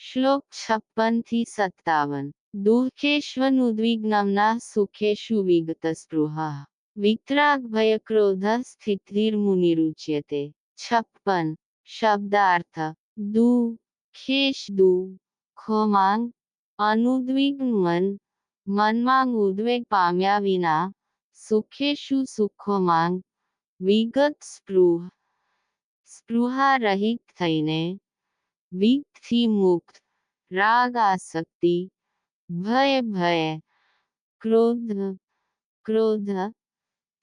શ્લોક છપ્પનથી સત્તાવન દુઃખેશ્વન ઉદ્વિગ્નમના સુખેશુ વિગત સ્પૃહ વિતરાગ ભય ક્રોધ સ્થિતિર્મુનિરુચ્યતે છપ્પન. શબ્દાર્થ. દુઃખેશ દુઃખોમાંગ અનુદ્વિગ્ન મન. મનમાં ઉદ્વેગ પામ્યા વિના. સુખેશુ સુખોમાંગ. વિગત સ્પૃહ સ્પૃહા રહિત થઈને. વિગથી મુક્ત રાગ આસક્તિ ભય ભય ક્રોધ ક્રોધ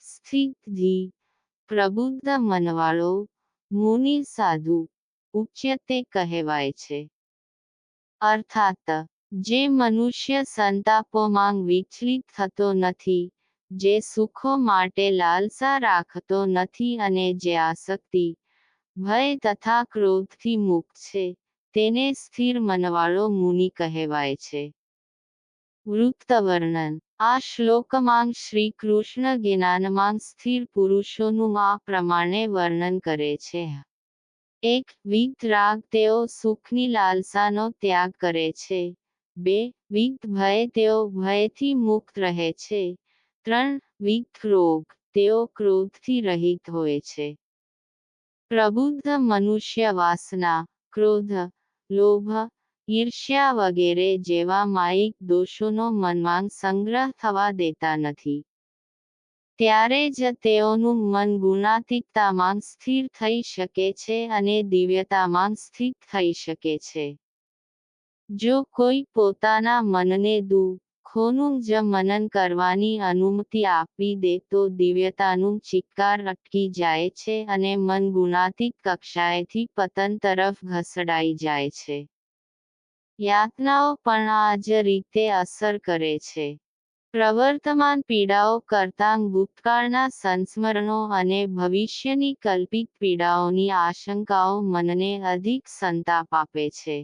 સ્થિતિ પ્રબુદ્ધ મનવાળો મુનિ સાધુ ઉચ્યતે કહેવાય છે અર્થાત જે મનુષ્ય સંતાપોમાં વિચલિત થતો નથી જે સુખો માટે લાલસા રાખતો નથી અને જે આસક્તિ ભય તથા ક્રોધથી મુક્ત છે। તેને સ્થિર મનવાળો મુનિ કહેવાય છે. વૃત્તવર્ણન. આ શ્લોકમાં શ્રી કૃષ્ણ જ્ઞાનમાં સ્થિર પુરુષોનું આ પ્રમાણે વર્ણન કરે છે. એક વિત રાગ તેઓ સુખની લાલસાનો ત્યાગ કરે છે. બે વિત ભય તેઓ ભયથી મુક્ત રહે છે. ત્રણ વિત રોગ તેઓ ક્રોધથી રહિત હોય છે. પ્રબુદ્ધ મનુષ્ય વાસના, ક્રોધ લોભ, ઈર્ષ્યા વગેરે જેવા માયિક દોષોનો મનમાં સંગ્રહ થવા દેતા નથી. ત્યારે જ તેઓનું મન ગુણાતીતતામાં સ્થિર થઈ શકે છે અને દિવ્યતામાં સ્થિત થઈ શકે છે. જો કોઈ પોતાના મનને દુઃખોનું જ મનન કરવાની અનુમતિ આપી દે તો દિવ્યતાનું ચિક્કાર અટકી જાય છે અને મન ગુણાતીત કક્ષાએથી પતન તરફ ઘસડાઈ જાય છે. યાતનાઓ પણ આ જ રીતે અસર કરે છે. પ્રવર્તમાન પીડાઓ કરતાં ભૂતકાળના સંસ્મરણો અને ભવિષ્યની કલ્પિત પીડાઓની આશંકાઓ મનને અધિક સંતાપ આપે છે.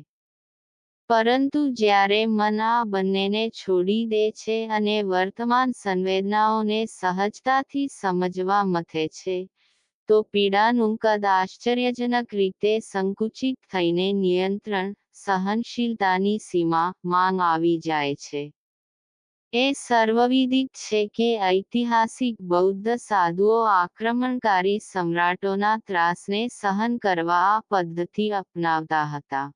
પરંતુ જ્યારે મન આ બંનેને છોડી દે છે અને વર્તમાન સંવેદનાઓને સહજતાથી સમજવા મથે છે, તો પીડાનું કદ આશ્ચર્યજનક રીતે સંકુચિત થઈને નિયંત્રણ સહનશીલતાની સીમા માંગ આવી જાય છે. એ સર્વવિદિત છે કે ઐતિહાસિક બૌદ્ધ સાધુઓ આક્રમણકારી સમ્રાટોના ત્રાસને સહન કરવા આ પદ્ધતિ અપનાવતા હતા.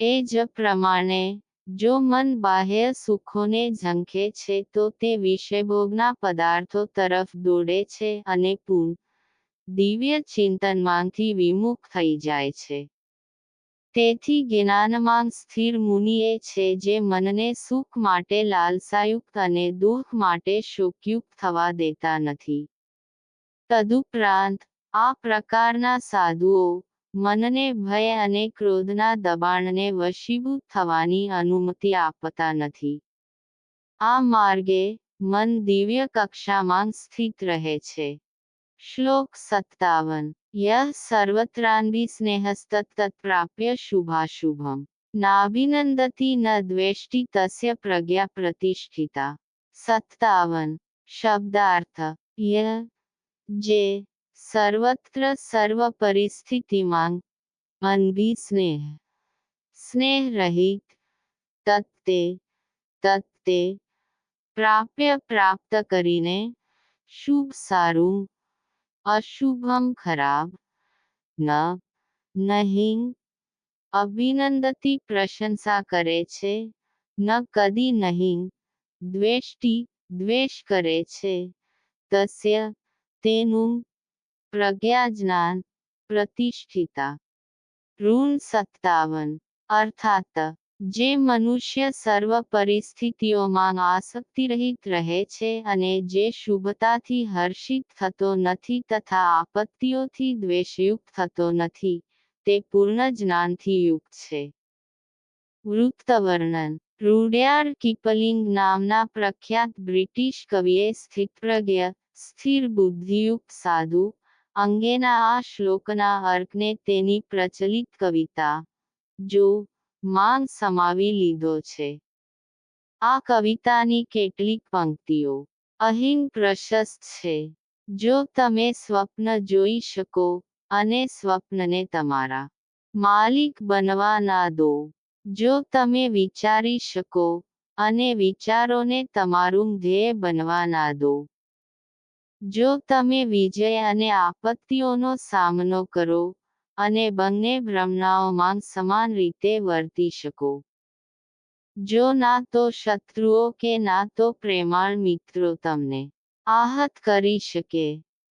એ જ પ્રમાણે, જો મન બાહ્ય સુખોને ઝંખે છે તો તે વિષયભોગના પદાર્થો તરફ દોડે છે અને પૂર્ણ દિવ્ય ચિંતનમાંથી વિમુખ થઈ જાય છે. તેથી જ્ઞાનમાં સ્થિર મુનિ એ છે જે મનને સુખ માટે લાલસાયુક્ત અને દુઃખ માટે શોકયુક્ત થવા દેતા નથી. તદુપરાંત, આ પ્રકારના સાધુઓ મનને ભય અને ક્રોધના દબાણને વશીભૂત થવાની અનુમતિ આપતા નથી. આ માર્ગે મન દિવ્ય કક્ષામાં સ્થિત રહે છે. શ્લોક સત્તાવન. યહ પ્રાપ્ય શુભાશુભમ. નાભિનંદતી ન દ્વેષ્ટિ તસ્ય પ્રજ્ઞા પ્રતિષ્ઠિતા. સત્તાવન. શબ્દાર્થ. ય જે. સર્વત્ર સર્વ પરિસ્થિતિમાં અનભી સ્નેહ. સ્નેહ રહિત, તત્તે તત્તે, પ્રાપ્ય પ્રાપ્ત કરીને શુભ સારું, અશુભમ ખરાબ, ન, નહીં, અભિનંદતી પ્રશંસા કરે છે, ન કદી નહીં, દ્વેષ્ટિ, દ્વેષ કરે છે, તસ્ય, તેનું પ્રજ્ઞાજ્ઞાન પ્રતિષ્ઠિતા ઋણ સત્તાવન અર્થાત જે મનુષ્ય સર્વ પરિસ્થિતિઓમાં આસક્તિરહિત રહે છે અને જે શુભતાથી હર્ષિત થતો નથી તથા આપત્તિઓથી દ્વેષયુક્ત થતો નથી તે પૂર્ણ જ્ઞાનથી યુક્ત છે વૃત્તવર્ણન રૂડયાર્ડ કિપલિંગ નામના પ્રખ્યાત બ્રિટિશ કવિએ સ્થિતપ્રજ્ઞ સ્થિર બુદ્ધિયુક્ત સાધુ અંગેના આ શ્લોકના અર્કને તેની પ્રચલિત કવિતા, જો માં સમાવી લીધો છે. આ કવિતાની કેટલીક પંક્તિઓ, અહીં પ્રશસ્ત છે. જો તમે સ્વપ્ન જોઈ શકો અને સ્વપ્નને તમારા માલિક બનવા ના દો, જો તમે વિચારી શકો અને વિચારોને તમારું ધ્યેય બનવા ના દો. જો તમે વિજય અને આપત્તિઓનો સામનો કરો અને બંને ભ્રમણાઓમાં સમાન રીતે વર્તી શકો. જો ના તો શત્રુઓ કે ના તો પ્રેમાળ મિત્રો તમને આહત કરી શકે.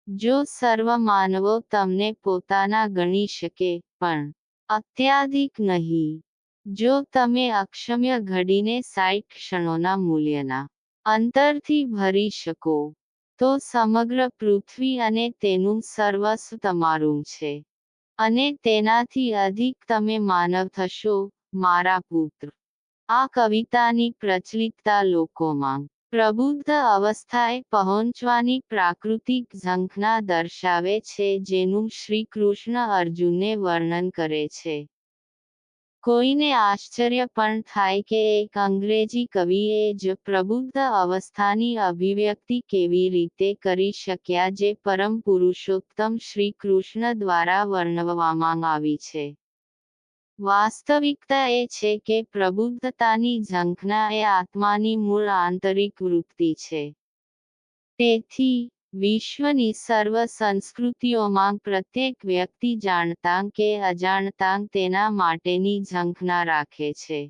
જો સર્વ માનવો તમને પોતાના ગણી શકે પણ અત્યાધિક નહીં. જો તમે અક્ષમ્ય ઘડીને સાઈઠ ક્ષણોના મૂલ્યના અંતરથી ભરી શકો. તો સમગ્ર પૃથ્વી અને તેનું સર્વસ્વ તમારું છે. અને તેનાથી અધિક તમે માનવ થશો, મારા પુત્ર. આ કવિતાની પ્રચલિતતા લોકોમાં પ્રબુદ્ધ અવસ્થાએ પહોંચવાની પ્રાકૃતિક ઝંખના દર્શાવે છે, જેનું શ્રી કૃષ્ણ અર્જુનને વર્ણન કરે છે. કોઈને આશ્ચર્ય પણ થાય કે એક અંગ્રેજી કવિએ જ પ્રબુદ્ધ અવસ્થાની અભિવ્યક્તિ કેવી રીતે કરી શક્યા જે પરમ પુરુષોત્તમ શ્રી કૃષ્ણ દ્વારા વર્ણવવામાં આવી છે. વાસ્તવિકતા એ છે કે પ્રબુદ્ધતાની ઝંખના એ આત્માની મૂળ આંતરિક વૃત્તિ છે. તેથી વિશ્વની સર્વ સંસ્કૃતિઓમાં પ્રત્યેક વ્યક્તિ જાણતાં કે અજાણતાં તેના માટેની ઝંખના રાખે છે.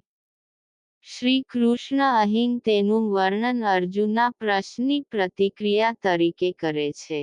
શ્રી કૃષ્ણ અહીં તેનું વર્ણન અર્જુનના પ્રશ્નની પ્રતિક્રિયા તરીકે કરે છે.